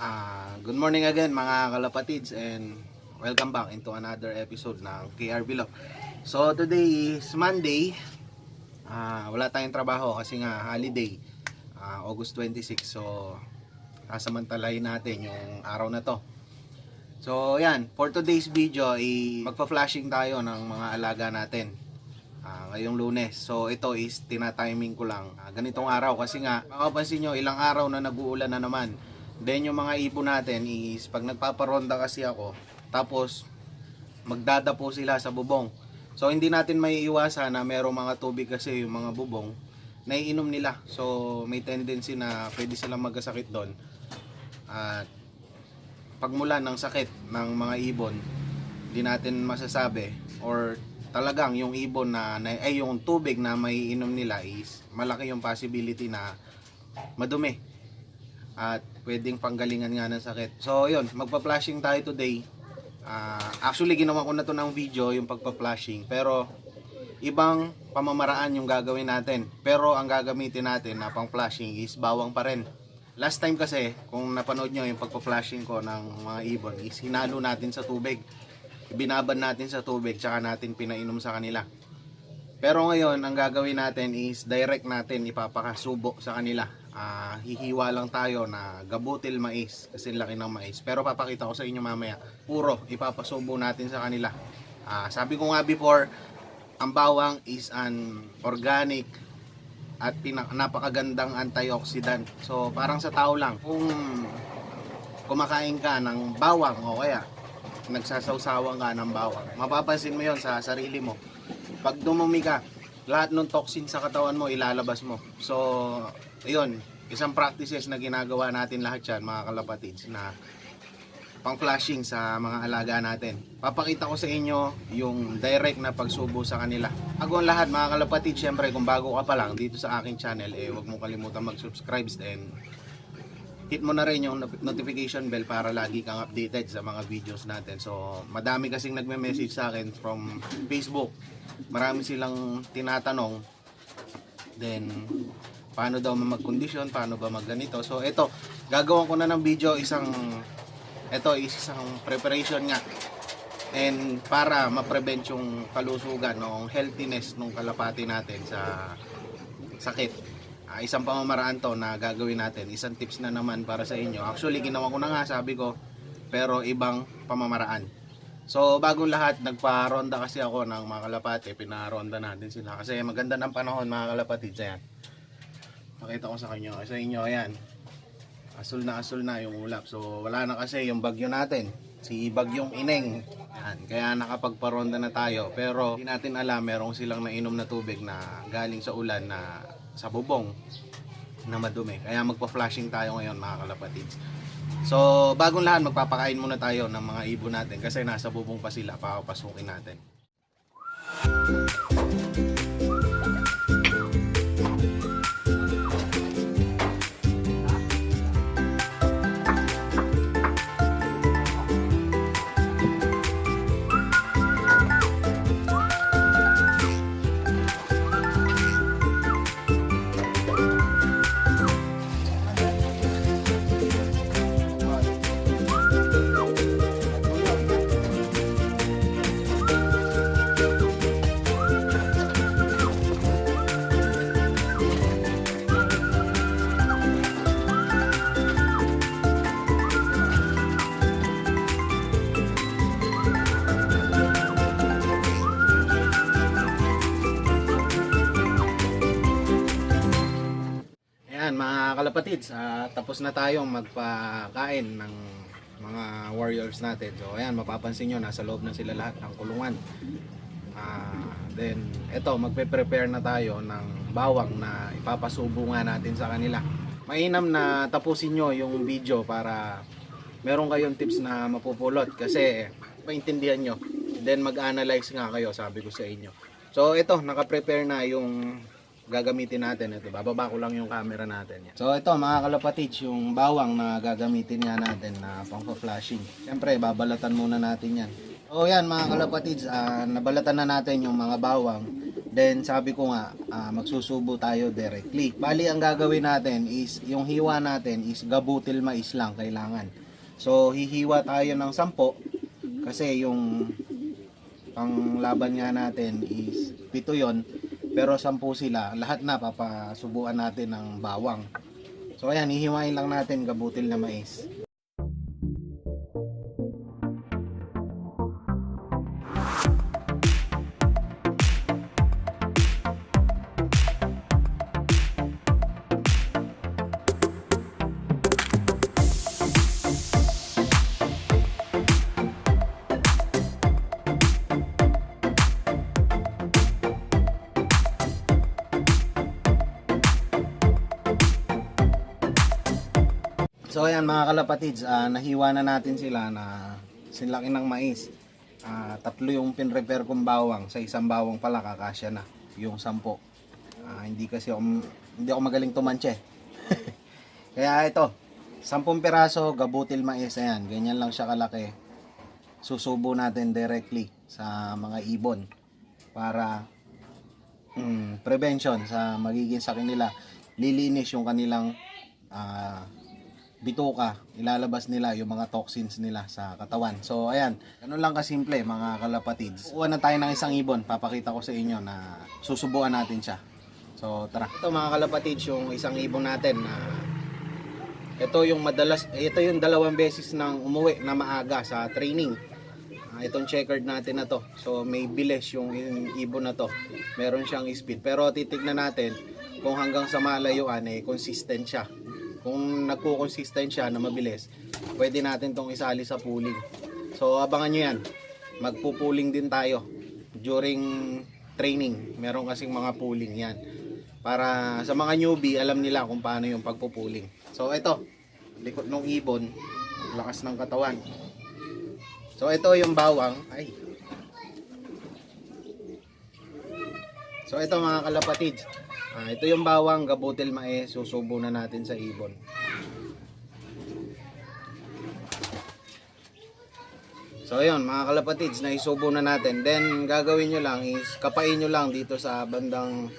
Ah, good morning again mga kalapatids and welcome back into another episode ng KR Vlog. So today is Monday. Ah, wala tayong trabaho kasi nga holiday. Ah, August 26. So sasamantalahin natin yung araw na to. So yan, for today's video ay magpa-flashing tayo ng mga alaga natin. Ah, ngayong lunes. So ito is tina-timing ko lang. Ah, ganitong araw kasi nga makapansin nyo ilang araw na nag-uulan na naman. Then yung mga ibon natin is pag nagpaparonda kasi ako tapos magdadapo sila sa bubong. So hindi natin may iwasan na merong mga tubig kasi yung mga bubong naiinom nila. So may tendency na pwede silang magkasakit doon. At pagmulan ng sakit ng mga ibon, hindi natin masasabi or talagang yung ibon na, na ay yung tubig na may inom nila is malaki yung possibility na madumi at pwedeng panggalingan nga ng sakit. So yun, magpa-flashing tayo today. Ah, actually ginawa ko na to ng video yung pagpa-flashing pero ibang pamamaraan yung gagawin natin. Pero ang gagamitin natin na pang flashing is bawang pa rin. Last time kasi, kung napanood nyo yung pagpa-flashing ko ng mga ibon, is hinalo natin sa tubig. Ibinaban natin sa tubig, tsaka natin pinainom sa kanila. Pero ngayon, ang gagawin natin is direct natin ipapakasubo sa kanila. Ah, hihiwa lang tayo na gabutil mais kasi laki ng mais. Pero papakita ko sa inyo mamaya, puro ipapasubo natin sa kanila. Ah, sabi ko nga before, ang bawang is an organic at napakagandang antioxidant. So parang sa tao lang, kung kumakain ka ng bawang o kaya nagsasawsawan ka ng bawang, mapapansin mo yon sa sarili mo. Pag dumumi ka, lahat ng toxin sa katawan mo ilalabas mo. So, ayun, isang practices na ginagawa natin lahat yan mga kalapatids na pang flashing sa mga alaga natin. Papakita ko sa inyo yung direct na pagsubo sa kanila. Bago ang lahat mga kalapatid, syempre kung bago ka pa lang dito sa aking channel, eh huwag mo kalimutan mag-subscribe and hit mo na rin yung not- notification bell para lagi kang updated sa mga videos natin. So, madami kasing nagme-message sa akin from Facebook. Marami silang tinatanong. Then, paano daw mag-condition, paano ba mag-ganito. So, ito, gagawin ko na ng video isang ito is isang preparation nga. And para ma-prevent yung kalusugan ng healthiness ng kalapati natin sa sakit. Ah, isang pamamaraan to na gagawin natin. Isang tips na naman para sa inyo. Actually ginawa ko na nga sabi ko pero ibang pamamaraan. So bagong lahat nagpa-ronda kasi ako ng mga kalapati. Pinaronda natin sila. Kasi maganda ng panahon mga kalapati yan pakita ko sa kanyo sa inyo ayan asul na asul na yung ulap. So wala na kasi yung bagyo natin. Si bagyong ineng. Yan. Kaya nakapagparonda na tayo. Pero hindi natin alam merong silang nainom na tubig na galing sa ulan na sa bubong na madumi. Kaya magpa-flashing tayo ngayon mga kalapatids. So bagong lahat magpapakain muna tayo ng mga ibon natin kasi nasa bubong pa sila. Papapasukin natin. Ayan mga kalapatids, ah, tapos na tayong magpakain ng mga warriors natin. So ayan, mapapansin nyo, nasa loob na sila lahat ng kulungan. Ah, then, eto, magpe-prepare na tayo ng bawang na ipapasubo nga natin sa kanila. Mainam na tapusin nyo yung video para meron kayong tips na mapupulot kasi maintindihan nyo. Then mag-analyze nga kayo, sabi ko sa inyo. So ito, naka-prepare na yung gagamitin natin. Ito, bababa ko lang yung camera natin. Yan. So ito mga kalapatids, yung bawang na gagamitin nga natin na pang flashing. Siyempre, babalatan muna natin yan. So yan mga kalapatids, ah, nabalatan na natin yung mga bawang. Then sabi ko nga, ah, magsusubo tayo directly. Bali ang gagawin natin is, yung hiwa natin is gabutil mais lang kailangan. So hihiwa tayo ng sampo kasi yung pang laban nga natin is pito yon pero sampu sila. Lahat na papasubuan natin ng bawang. So ayan, hihiwain lang natin gabutil na mais. So ayan mga kalapatids, ah, nahiwa na natin sila na sinlaki ng mais. Ah, tatlo yung pinrepair kong bawang. Sa isang bawang pala kakasya na yung sampo. Ah, hindi kasi ako, hindi ako magaling tumantse. Kaya ito, sampung piraso gabutil mais. Ayan, ganyan lang siya kalaki. Susubo natin directly sa mga ibon para mm, prevention sa magiging sa kanila. Lilinis yung kanilang ah, bituka, ilalabas nila yung mga toxins nila sa katawan. So, ayan, ganun lang kasimple mga kalapatids. Kuha na tayo ng isang ibon, papakita ko sa inyo na susubuan natin siya. So, tara. Ito mga kalapatids, yung isang ibon natin na ito yung madalas, ito yung dalawang beses nang umuwi na maaga sa training. Ah, itong checkered natin na to. So, may bilis yung ibon na to. Meron siyang speed. Pero titignan natin kung hanggang sa malayuan eh, consistent siya kung nagko-consistent siya na mabilis, pwede natin tong isali sa pooling. So abangan nyo yan. Magpo-pooling din tayo during training. Meron kasing mga pooling yan. Para sa mga newbie, alam nila kung paano yung pagpo-pooling. So ito, likod ng ibon, lakas ng katawan. So ito yung bawang. Ay. So ito mga kalapatids. Ah, ito yung bawang, gabutil mais, susubo na natin sa ibon. So ayun, mga kalapatids, naisubo na natin. Then gagawin nyo lang is kapain nyo lang dito sa bandang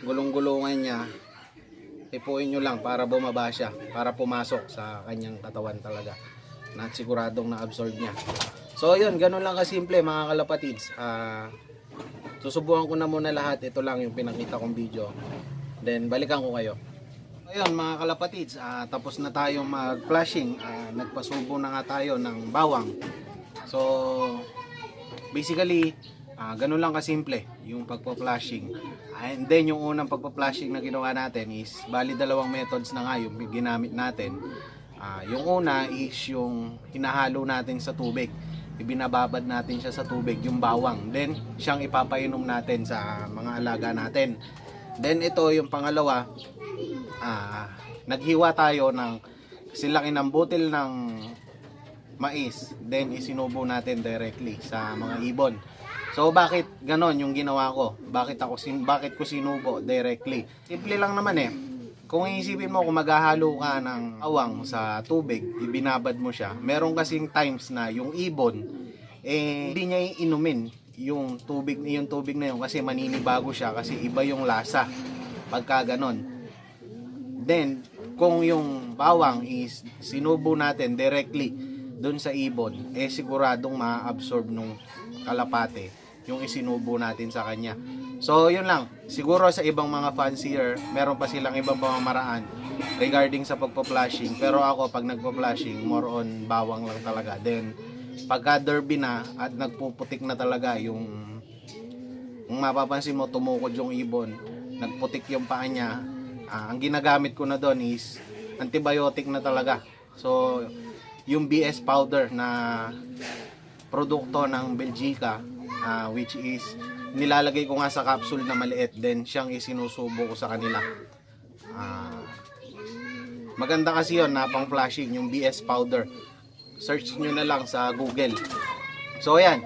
gulong-gulungan niya. Ipuin nyo lang para bumaba siya, para pumasok sa kanyang katawan talaga. Na siguradong na-absorb niya. So ayun, ganun lang kasimple mga kalapatids. Ah... Susubukan ko na muna lahat. Ito lang yung pinakita kong video. Then, balikan ko kayo. Ayun, mga kalapatids, ah, tapos na tayo mag-flashing. Ah, nagpasubo na nga tayo ng bawang. So, basically, ah, ganun lang kasimple yung pagpa-flashing. And then, yung unang pagpa-flashing na ginawa natin is, bali dalawang methods na nga yung ginamit natin. Ah, yung una is yung hinahalo natin sa tubig ibinababad natin siya sa tubig yung bawang. Then siyang ipapainom natin sa mga alaga natin. Then ito yung pangalawa ah, naghiwa tayo ng silaki ng butil ng mais. Then isinubo natin directly sa mga ibon. So bakit ganon yung ginawa ko? Bakit ako sin bakit ko sinubo directly? Simple lang naman eh kung iisipin mo kung maghahalo ka ng awang sa tubig, ibinabad mo siya, meron kasing times na yung ibon, eh, hindi niya inumin yung tubig, yung tubig na yun kasi maninibago siya kasi iba yung lasa pagka ganon. Then, kung yung bawang is sinubo natin directly dun sa ibon, eh siguradong ma-absorb nung kalapate yung isinubo natin sa kanya. So, yun lang. Siguro sa ibang mga fancier, meron pa silang ibang pamamaraan regarding sa pagpa-flashing. Pero ako, pag nagpa-flashing, more on bawang lang talaga. Then, pagka derby na at nagpuputik na talaga yung kung mapapansin mo, tumukod yung ibon, nagputik yung paa niya, ah, ang ginagamit ko na doon is antibiotic na talaga. So, yung BS powder na produkto ng Belgica, ah, which is nilalagay ko nga sa capsule na maliit then siyang isinusubo ko sa kanila. Ah, maganda kasi yon na pang flashing yung BS powder. Search nyo na lang sa google. So ayan.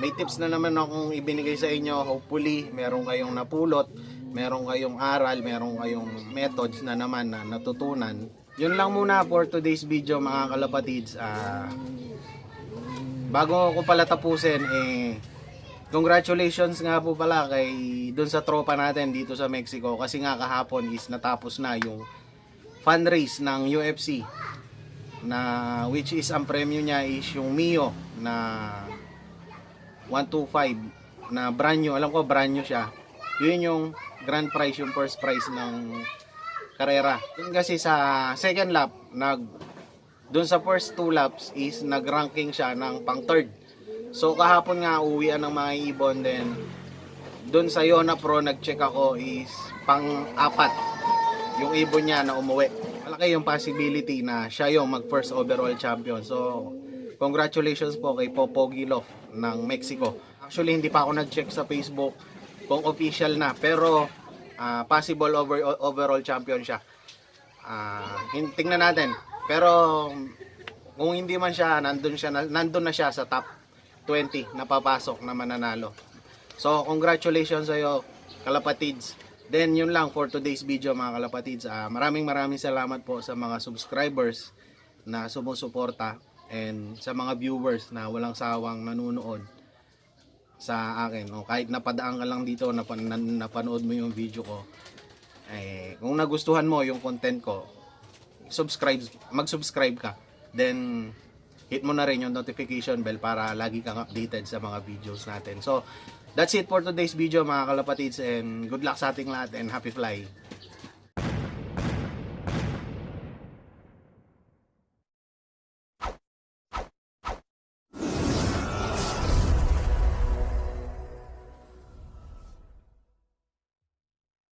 May tips na naman akong ibinigay sa inyo. Hopefully meron kayong napulot meron kayong aral meron kayong methods na naman na natutunan. Yun lang muna for today's video mga kalapatids. Ah, bago ko pala tapusin eh congratulations nga po pala kay doon sa tropa natin dito sa Mexico. Kasi nga kahapon is natapos na yung fan race ng UFC na which is ang premyo niya is yung Mio na 125 na brand new. Alam ko brand new siya. Yun yung grand prize yung first prize ng karera. Yun kasi sa second lap nag doon sa first two laps is nag-ranking siya ng pang third so kahapon nga uwian ng mga ibon then doon sa Yona Pro nag-check ako is pang apat yung ibon niya na umuwi. Malaki yung possibility na siya yung mag first overall champion. So congratulations po kay Popo Gilov ng Mexico. Actually hindi pa ako nag-check sa Facebook kung official na pero ah, possible over, overall champion siya. Hin- tingnan natin. Pero kung hindi man siya nandun siya na, nandun na siya sa top 20 na papasok na mananalo so congratulations sa iyo kalapatids Then yun lang for today's video mga kalapatids. Ah, maraming maraming salamat po sa mga subscribers na sumusuporta and sa mga viewers na walang sawang nanonood sa akin. O kahit napadaan ka lang dito napan napanood mo yung video ko. Eh, kung nagustuhan mo yung content ko, subscribe, mag-subscribe ka. Then hit mo na rin yung notification bell para lagi kang updated sa mga videos natin. So, that's it for today's video mga kalapatids and good luck sa ating lahat and happy flying.